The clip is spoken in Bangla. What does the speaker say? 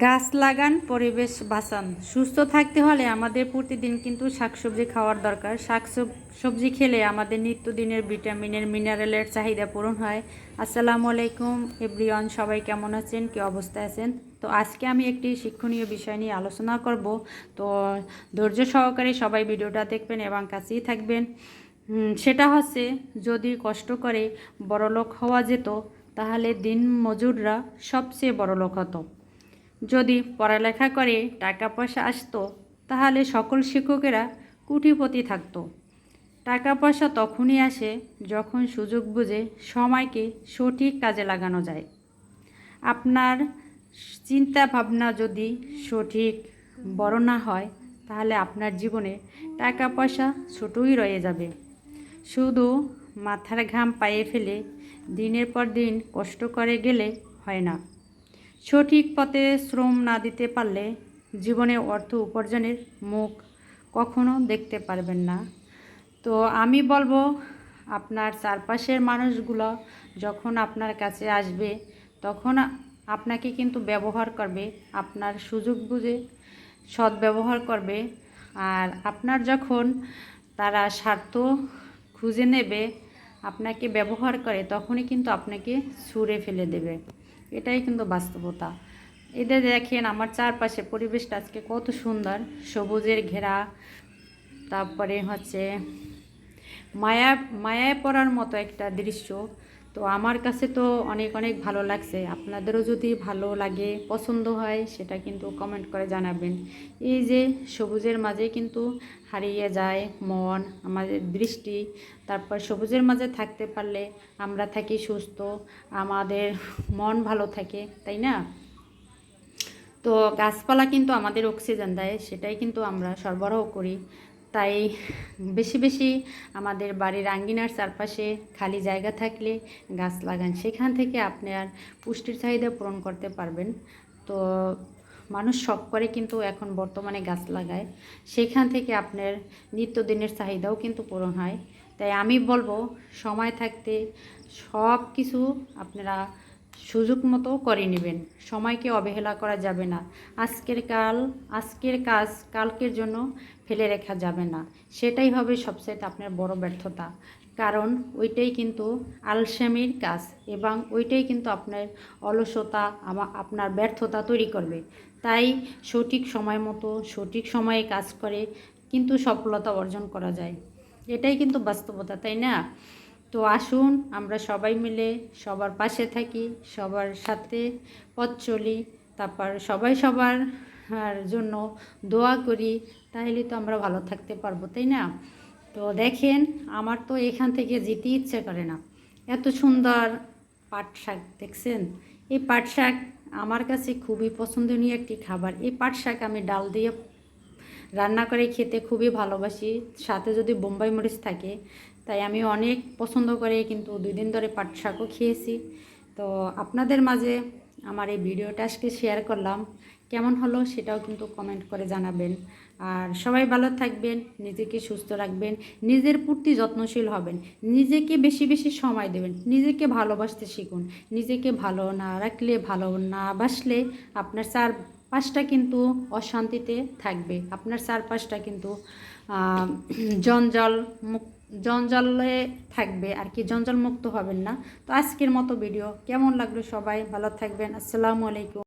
গাছ লাগান, পরিবেশ বাঁচান। সুস্থ থাকতে হলে আমাদের প্রতিদিন কিন্তু শাকসবজি খাওয়ার দরকার। শাক সব- সবজি খেলে আমাদের নিত্যদিনের ভিটামিনের, মিনারেলের চাহিদা পূরণ হয়। আসসালামু আলাইকুম, এভরিওয়ান, সবাই কেমন আছেন? কি অবস্থায় আছেন? তো আজকে আমি একটি শিক্ষণীয় বিষয় নিয়ে আলোচনা করব। তো ধৈর্য সহকারে সবাই ভিডিওটা দেখবেন এবং কাছেই থাকবেন। সেটা হচ্ছে, যদি কষ্ট করে বড়লোক হওয়া যেত, তাহলে দিন মজুররা সবচেয়ে বড়লোক হতো। যদি পড়ালেখা করে টাকা পয়সা আসতো, তাহলে সকল শিক্ষকেরা কুটিপতি থাকতো। টাকা পয়সা তখনই আসে যখন সুযোগ বুঝে সময়কে সঠিক কাজে লাগানো যায়। আপনার চিন্তা ভাবনা যদি সঠিক বড় না হয়, তাহলে আপনার জীবনে টাকা পয়সা ছোটই রয়ে যাবে। শুধু মাথার ঘাম পায়ে ফেলে দিনের পর দিন কষ্ট করে গেলে হয় না। সঠিক পথে শ্রম না দিতে পারলে জীবনে অর্থ উপার্জনের মুখ কখনো দেখতে পারবেন না। তো আমি বলব, আপনার চারপাশের মানুষগুলো যখন আপনার কাছে আসবে, তখন আপনাকে কিন্তু ব্যবহার করবে, আপনার সুযোগ বুঝে সদ্ব্যবহার করবে। আর আপনার যখন তারা স্বার্থ খুঁজে নেবে, আপনাকে ব্যবহার করে, তখনই কিন্তু আপনাকে ছুঁড়ে ফেলে দেবে। এটাই কিন্তু বাস্তবতা। এদের দেখেন আমার চারপাশে পরিবেশটা আজকে কত সুন্দর। সবুজের ঘেরা, তারপরে হচ্ছে মায়া, মায়ায় পড়ার মতো একটা দৃশ্য। তো আমার কাছে তো অনেক অনেক ভালো লাগছে। আপনাদেরও যদি ভালো লাগে, পছন্দ হয়, সেটা কিন্তু কমেন্ট করে জানাবেন। এই যে সবুজের মাঝে কিন্তু হারিয়ে যায় মন, আমাদের দৃষ্টি। তারপর সবুজের মাঝে থাকতে পারলে আমরা থাকি সুস্থ, আমাদের মন ভালো থাকে, তাই না? তো গাছপালা কিন্তু আমাদের অক্সিজেন দেয়, সেটাই কিন্তু আমরা সরবরাহ করি। তাই বেশি বেশি আমাদের বাড়ির আঙ্গিনার চারপাশে খালি জায়গা থাকলে গাছ লাগান। সেখান থেকে আপনার পুষ্টির চাহিদা পূরণ করতে পারবেন। তো মানুষ শখ করে কিন্তু এখন বর্তমানে গাছ লাগায়। সেখান থেকে আপনার নিত্যদিনের চাহিদাও কিন্তু পূরণ হয়। তাই আমি বলব, সময় থাকতে সব কিছু আপনারা সুযোগ মতো করে নেবেন। সময়কে অবহেলা করা যাবে না। আজকের কাল, আজকের কাজ কালকের জন্য ফেলে রাখা যাবে না। সেটাই হবে সবচেয়ে আপনার বড় ব্যর্থতা। কারণ ওইটাই কিন্তু আলসেমির কাজ এবং ওইটাই কিন্তু আপনার অলসতা আপনার ব্যর্থতা তৈরি করবে। তাই সঠিক সময় মতো, সঠিক সময়ে কাজ করে কিন্তু সফলতা অর্জন করা যায়। এটাই কিন্তু বাস্তবতা, তাই না? তো আসুন, আমরা সবাই মিলে সবার পাশে থাকি, সবার সাথে পথ চলি, তারপর সবাই সবার জন্য দোয়া করি তাহলে তো আমরা ভালো থাকতে পারব, তাই না? তো দেখেন, আমার তো এখান থেকে যেতে ইচ্ছে করে না। এত সুন্দর পাট শাক, দেখছেন? এই পাট শাক আমার কাছে খুবই পছন্দনীয় একটি খাবার। এই পাট শাক আমি ডাল দিয়ে রান্না করে খেতে খুবই ভালোবাসি। সাথে যদি বোম্বাই মরিচ থাকে, তাই আমি অনেক পছন্দ করে কিন্তু দুই দিন ধরে পাট শাকও খেয়েছি। তো আপনাদের মাঝে আমার এই ভিডিওটা আজকে শেয়ার করলাম। কেমন হলো সেটাও কিন্তু কমেন্ট করে জানাবেন। আর সবাই ভালো থাকবেন, নিজেকে সুস্থ রাখবেন, নিজের প্রতি যত্নশীল হবেন, নিজেকে বেশি বেশি সময় দেবেন, নিজেকে ভালোবাসতে শিখুন, নিজেকে ভালো না রাখলে, ভালো না বাসলে আপনার চার পাশটা কিন্তু অশান্তিতে থাকবে। আপনার চারপাশটা কিন্তু জঞ্জাল মুক জঞ্জালে থাকবে আর কি জঞ্জাল মুক্ত হবেন না। তো আজকের মতো ভিডিও কেমন লাগল সবাই? ভালো থাকবেন, আসসালামু আলাইকুম।